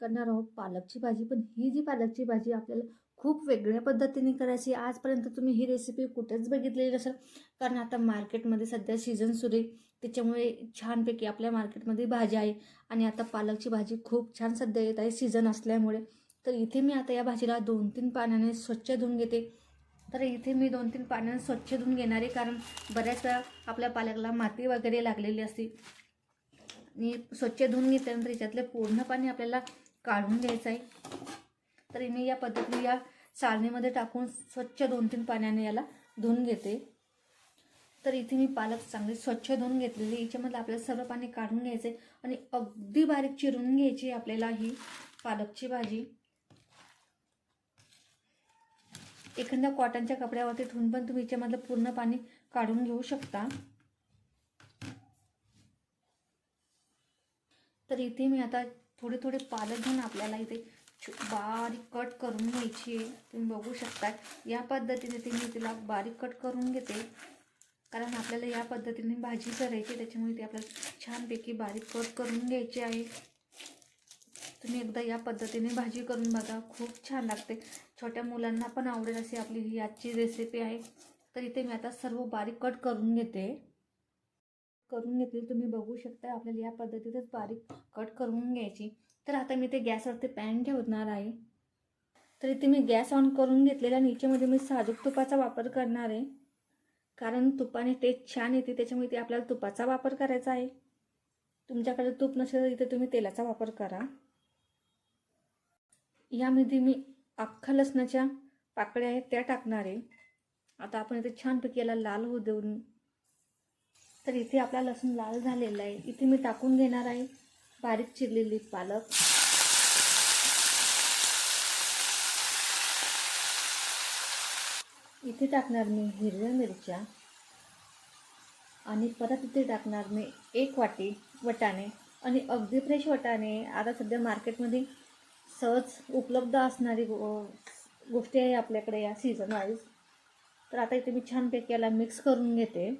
करणार आहोत. पालकची भाजी पण ही जी पालकची भाजी आपल्याला खूप वेगळ्या पद्धतीने करायची आजपर्यंत तुम्ही ही रेसिपी कुठेच बघितलेली नसेल. कारण आता मार्केटमध्ये सध्या सीझन सुरू आहे. त्याच्यामुळे छानपैकी आपल्या मार्केटमध्ये भाजी आहे. आणि आता पालकची भाजी खूप छान सध्या येत आहे. सीझन असल्यामुळे. तर इथे मी आता या भाजीला दोन तीन पाण्याने स्वच्छ धुवून घेते. तर इथे मी दोन तीन पाण्याने स्वच्छ धुवून घेणार आहे. कारण बऱ्याच वेळा आपल्या पालकला माती वगैरे लागलेली असते. आणि स्वच्छ धुवून घेतल्यानंतर याच्यातले पूर्ण पाणी आपल्याला काढून घ्यायचं आहे. तर मी या पद्धतीने या चाळणीमध्ये टाकून स्वच्छ दोन तीन पाण्याने याला धुवून घेते. तर इथे मी पालक चांगली स्वच्छ धुवून घेतलेली याच्यामधलं आपल्याला सर्व पाणी काढून घ्यायचे आणि अगदी बारीक चिरून घ्यायची आपल्याला ही पालकची भाजी. एखाद्या कॉटनच्या कपड्यावरती ठेवून पण तुम्ही याच्यामधलं पूर्ण पाणी काढून घेऊ शकता. तर इथे मी आता थोडे थोडे पालक घेऊन आपल्याला इथे बारीक कट करून घ्यायची आहे. तुम्ही बघू शकता. या पद्धतीने ते मी तिला बारीक कट करून घेते. कारण आपल्याला या पद्धतीने भाजी करायची त्याच्यामुळे ती आपल्याला छानपैकी बारीक कट करून घ्यायची आहे. तुम्ही एकदा या पद्धतीने भाजी करून बघा. खूप छान लागते. छोट्या मुलांना पण आवडेल अशी आपली ही आजची रेसिपी आहे. तर इथे मी आता सर्व बारीक कट करून घेते. करून घेतली तुम्ही बघू शकता आपल्याला या पद्धतीतच बारीक कट करून घ्यायची. तर आता मी ते गॅसवरती पॅन ठेवणार आहे. तर इथे मी गॅस ऑन करून घेतलेला नीचेमध्ये मी साजूक तुपाचा वापर करणार आहे. कारण तुपाने टेस्ट छान येते त्याच्यामुळे ते आपल्याला तुपाचा वापर करायचा आहे. तुमच्याकडे तूप नसेल तर इथे तुम्ही तेलाचा वापर करा. यामध्ये मी अख्खा लसणाच्या पाकळ्या आहेत त्या टाकणार आहे. आता आपण इथे छानपैकी याला लाल होऊ देऊन तर इथे आपला लसूण लाल झालेला आहे. इथे मी टाकून घेणार आहे बारीक चिरलेली पालक. इथे टाकणार मी हिरव्या मिरच्या. आणि परत इथे टाकणार मी एक वाटी वटाणे. आणि अगदी फ्रेश वटाणे. आता सध्या मार्केटमध्ये सहज उपलब्ध असणारी गो गोष्टी आहे आपल्याकडे या सीझन वाईज तर आता इथे मी छानपैकी याला मिक्स करून घेते.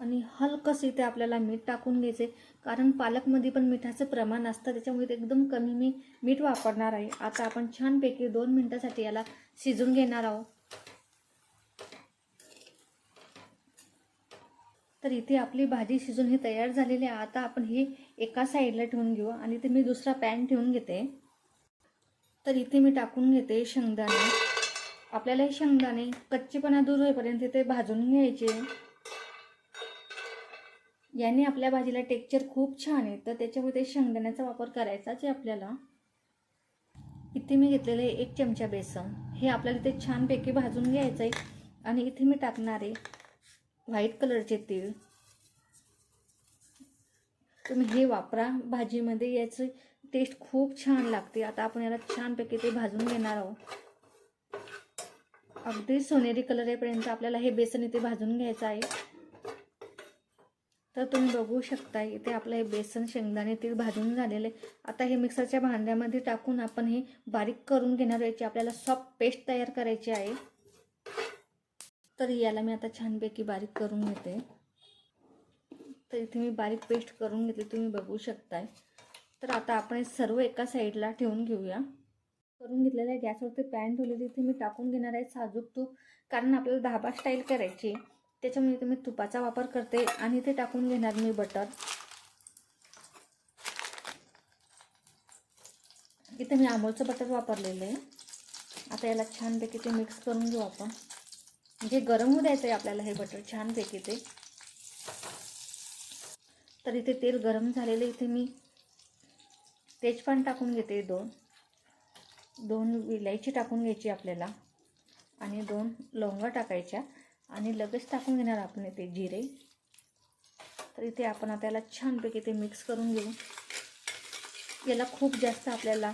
आणि हलकंसे इथे आपल्याला मीठ टाकून घ्यायचे कारण पालकमध्ये पण मिठाचं प्रमाण असतं त्याच्यामुळे एकदम कमी मी मीठ वापरणार आहे. आता आपण छानपैकी दोन मिनटासाठी याला शिजून घेणार आहोत. तर इथे आपली भाजी शिजून ही तयार झालेली आहे. आता आपण ही एका साईडला ठेवून घेऊ आणि इथे मी दुसरा पॅन ठेवून घेते. तर इथे मी टाकून घेते शेंगदाणे. आपल्याला हे शेंगदाणे कच्चेपणा दूर होईपर्यंत इथे भाजून घ्यायचे. याने आपल्या भाजीला टेक्चर खूप छान आहे. तर त्याच्यामध्ये शेंगदाण्याचा वापर करायचाच आहे आपल्याला. इथे मी घेतलेलं आहे एक चमचा बेसन. हे आपल्याला इथे छानपैकी भाजून घ्यायचं आहे. आणि इथे मी टाकणार आहे व्हाईट कलरचे तीळ. तुम्ही हे वापरा. भाजीमध्ये याचं टेस्ट खूप छान लागते. आता आपण याला छानपैकी ते भाजून घेणार आहोत. अगदी सोनेरी कलर येईपर्यंत आपल्याला हे बेसन इथे भाजून घ्यायचं आहे. तर तुम्ही बघू शकता इथे आपलं हे बेसन शेंगदाणे तीळ भाजून झालेले. आता हे मिक्सरच्या भांड्यामध्ये टाकून आपण हे बारीक करून घेणार याची आपल्याला सॉफ्ट पेस्ट तयार करायची आहे. तर याला मी आता छानपैकी बारीक करून घेते. तर इथे मी बारीक पेस्ट करून घेतली तुम्ही बघू शकताय. तर आता आपण हे सर्व एका साईडला ठेवून घेऊया. करून घेतलेल्या गॅसवरती पॅन ठेवलेली इथे मी टाकून घेणार आहे साजूक तूप कारण आपल्याला धाबा स्टाईल करायची त्याच्यामुळे इथे मी तुपाचा वापर करते आणि इथे टाकून घेणार मी बटर. इथे मी अमोलचं बटर वापरलेलं आहे. आता याला छानपैकी ते मिक्स करून घेऊ आपण. म्हणजे गरम होऊ द्यायचं आहे आपल्याला हे बटर छानपैकी ते. तर इथे तेल गरम झालेलं इथे मी तेजपान टाकून घेते दोन. दोन विलायची टाकून घ्यायची आपल्याला. आणि दोन लवंगा टाकायच्या. आणि लगेच टाकून घेणार आपण इथे जिरे. तर इथे आपण आता याला छानपैकी ते मिक्स करून घेऊ. याला खूप जास्त आपल्याला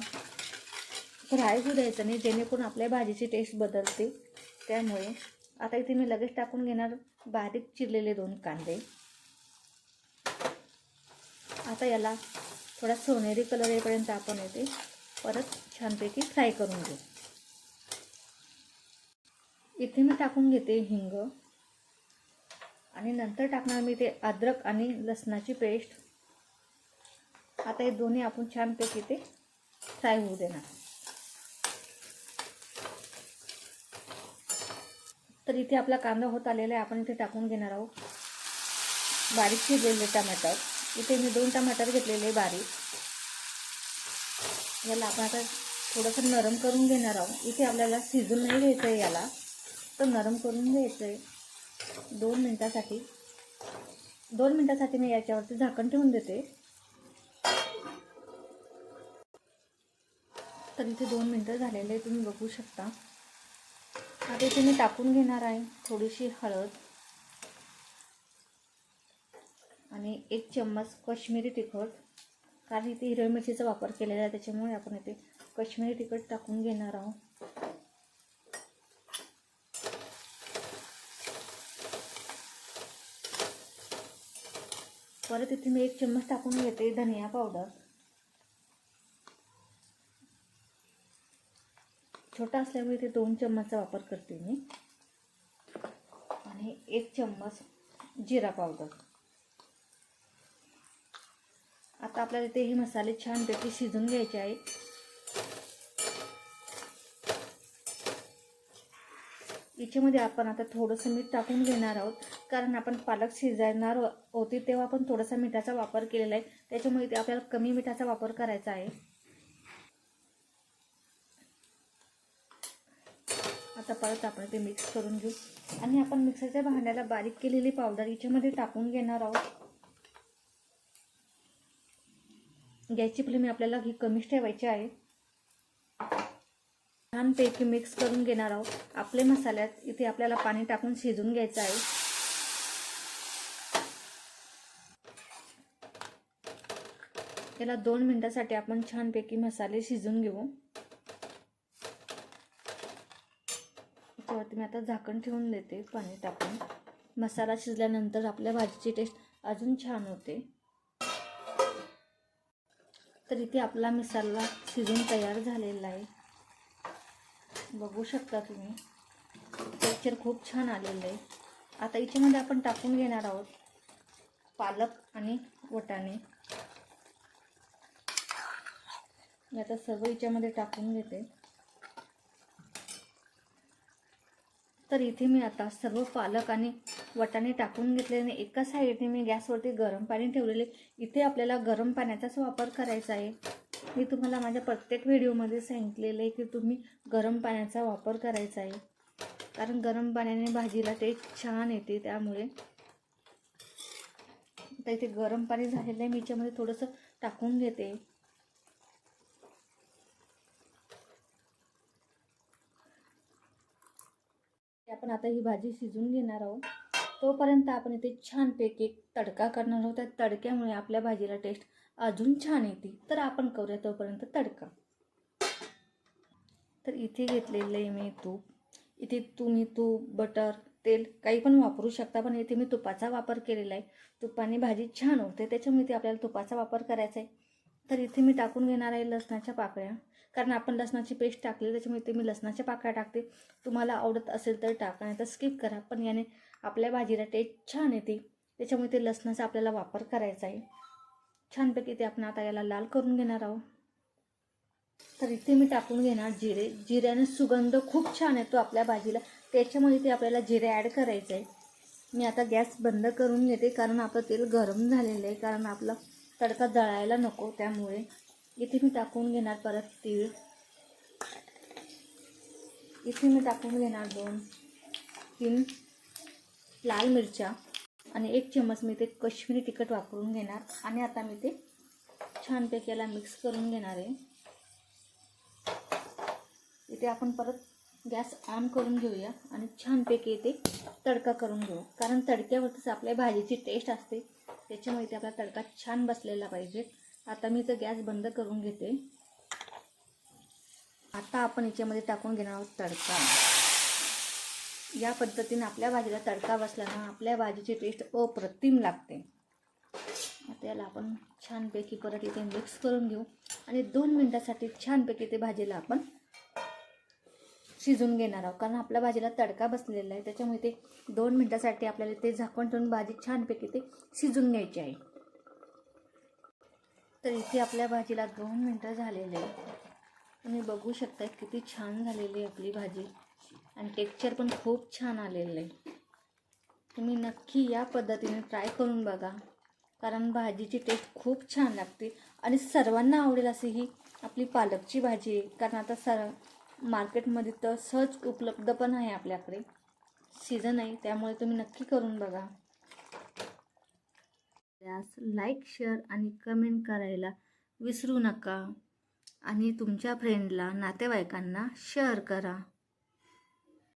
फ्राय होऊ द्यायचं नाही जेणेकरून आपल्या भाजीची टेस्ट बदलते. त्यामुळे आता इथे मी लगेच टाकून घेणार बारीक चिरलेले दोन कांदे. आता याला थोडा सोनेरी कलर येईपर्यंत आपण येते परत छानपैकी फ्राय करून घेऊ. इथे मी टाकून घेते हिंग. आणि नंतर टाकणार मी ते अद्रक आणि लसणाची पेस्ट. आता हे दोन्ही आपण छानपैकी ते फ्राय होऊ देणार. तर इथे आपला कांदा होत आलेला आहे आपण इथे टाकून घेणार आहोत. बारीक शिजलेले टमाटर. इथे मी दोन टमाटर घेतलेले बारीक. याला आपण आता थोडंसं नरम करून घेणार आहोत. इथे आपल्याला शिजून नाही घ्यायचं आहे याला. तर नरम करून घ्यायचं आहे दोन मिनटासाठी. दोन मिनटासाठी मी याच्यावरती झाकण ठेवून देते. तर इथे दोन मिनटं झालेले तुम्ही बघू शकता. आता इथे मी टाकून घेणार आहे थोडीशी हळद. आणि एक चम्मच कश्मीरी तिखट. कारण इथे हिरव्या मिरचीचा वापर केलेला आहे त्याच्यामुळे आपण इथे कश्मीरी तिखट टाकून घेणार आहोत. परत इथे मी एक चम्मच टाकून घेते धनिया पावडर छोटा असल्यामुळे इथे दोन चम्मचचा वापर करते मी. आणि एक चम्मच जिरा पावडर आता आपल्याला इथे हे मसाले छानपैकी शिजून घ्यायचे आहे याच्यामध्ये आपण आता थोडंसं मीठ टाकून घेणार आहोत. कारण आपण पालक शिजवणार होती तेव्हा आपण थोडासा मिठाचा वापर केलेला आहे. त्याच्यामुळे ते आपल्याला कमी मिठाचा वापर करायचा आहे. आता परत आपण ते मिक्स करून घेऊ. आणि आपण मिक्सरच्या भांड्याला बारीक केलेली पावडर याच्यामध्ये टाकून घेणार आहोत. गॅसची फ्लेम आपल्याला ही कमीच ठेवायची आहे. छानपैकी मिक्स करून घेणार आहोत. आपले मसाल्यात इथे आपल्याला पाणी टाकून शिजून घ्यायचं आहे. याला दोन मिनिटासाठी आपण छानपैकी मसाले शिजून घेऊ. याच्यावरती मी आता झाकण ठेवून देते पाणी टाकून. मसाला शिजल्यानंतर आपल्या भाजीची टेस्ट अजून छान होते. तर इथे आपला मसाला शिजून तयार झालेला आहे. बघू शकता तुम्ही. टेक्चर खूप छान आलेलं आहे. आता याच्यामध्ये आपण टाकून घेणार आहोत पालक आणि वटाणे. मी आता सर्व याच्यामध्ये टाकून घेते. तर इथे मी आता सर्व पालक आणि वटाणे टाकून घेतले आणि एका साईडने मी गॅसवरती गरम पाणी ठेवलेले. इथे आपल्याला गरम पाण्याचाच वापर करायचा आहे. मी तुम्हाला माझ्या प्रत्येक व्हिडिओमध्ये सांगितलेलं आहे की तुम्ही गरम पाण्याचा वापर करायचा आहे. कारण गरम पाण्याने भाजीला ते छान येते त्यामुळे. तर इथे गरम पाणी झालेलं आहे. मी याच्यामध्ये थोडंसं टाकून घेते. आपण आता ही भाजी शिजून घेणार आहोत. तोपर्यंत आपण इथे छानपैकी तडका करणार आहोत. त्या तडक्यामुळे आपल्या भाजीला टेस्ट अजून छान येते. तर आपण करूया तोपर्यंत तडका. तर इथे घेतलेलं आहे मी तूप. इथे तुम्ही तूप बटर तेल काही पण वापरू शकता पण इथे मी तुपाचा वापर केलेला आहे. तुपाने भाजी छान होते त्याच्यामुळे इथे आपल्याला तुपाचा वापर करायचा आहे. तर इथे मी टाकून घेणार आहे लसणाच्या पाकळ्या. कारण आपण लसणाची पेस्ट टाकली त्याच्यामुळे इथे मी लसणाच्या पाकळ्या टाकते. तुम्हाला आवडत असेल तर टाका नाही तर स्किप करा. पण याने आपल्या भाजीला टेस्ट छान येते. त्याच्यामुळे ते लसणाचा आपल्याला वापर करायचा आहे. छानपैकी ते आपण आता याला लाल करून घेणार आहोत. तर इथे मी टाकून घेणार जिरे. जिऱ्याने सुगंध खूप छान येतो आपल्या भाजीला. त्याच्यामुळे ते आपल्याला जिरे ॲड करायचं आहे मी आता गॅस बंद करून घेते कारण आपलं तेल गरम झालेलं आहे. कारण आपलं तडका जळायला नको त्यामुळे इथे मी टाकून घेणार परत तीळ. इथे मी टाकून घेणार दोन तीन लाल मिरच्या आणि एक चम्मच मी ते कश्मीरी तिखट वापरून घेणार आणि आता मी ते छानपैकी याला मिक्स करून घेणार आहे. इथे आपण परत गॅस ऑन करून घेऊया आणि छानपैकी ते तडका करून घेऊ. कारण तडक्यावरतीच आपल्या भाजीची टेस्ट असते. त्याच्यामुळे ते आपला तडका छान बसलेला पाहिजे. आता मी तर गॅस बंद करून घेते. आता आपण याच्यामध्ये टाकून घेणार आहोत तडका. या पद्धतीने आपल्या भाजीला तडका बसल्यानं आपल्या भाजीची टेस्ट अप्रतिम लागते. आता याला आपण छानपैकी परत इथे मिक्स करून घेऊ. आणि दोन मिनटासाठी छानपैकी ते भाजीला आपण शिजून घेणार आहोत. कारण आपल्या भाजीला तडका बसलेला आहे. त्याच्यामुळे ते दोन मिनटासाठी आपल्याला ते झाकण ठेवून भाजी छानपैकी ते शिजून घ्यायची आहे. तर इथे आपल्या भाजीला दोन मिनटं झालेले आहे तुम्ही बघू शकता किती छान झालेली आहे आपली भाजी. आणि टेक्स्चर पण खूप छान आलेलं आहे. तुम्ही नक्की या पद्धतीने ट्राय करून बघा. कारण भाजीची टेस्ट खूप छान लागते. आणि सर्वांना आवडेल अशी ही आपली पालकची भाजी आहे. कारण आता सर मार्केटमध्ये तर सहज उपलब्ध पण आहे आपल्याकडे. सीझन आहे त्यामुळे तुम्ही नक्की करून बघा. त्यास लाईक शेअर आणि कमेंट करायला विसरू नका. आणि तुमच्या फ्रेंडला नातेवाईकांना शेअर करा.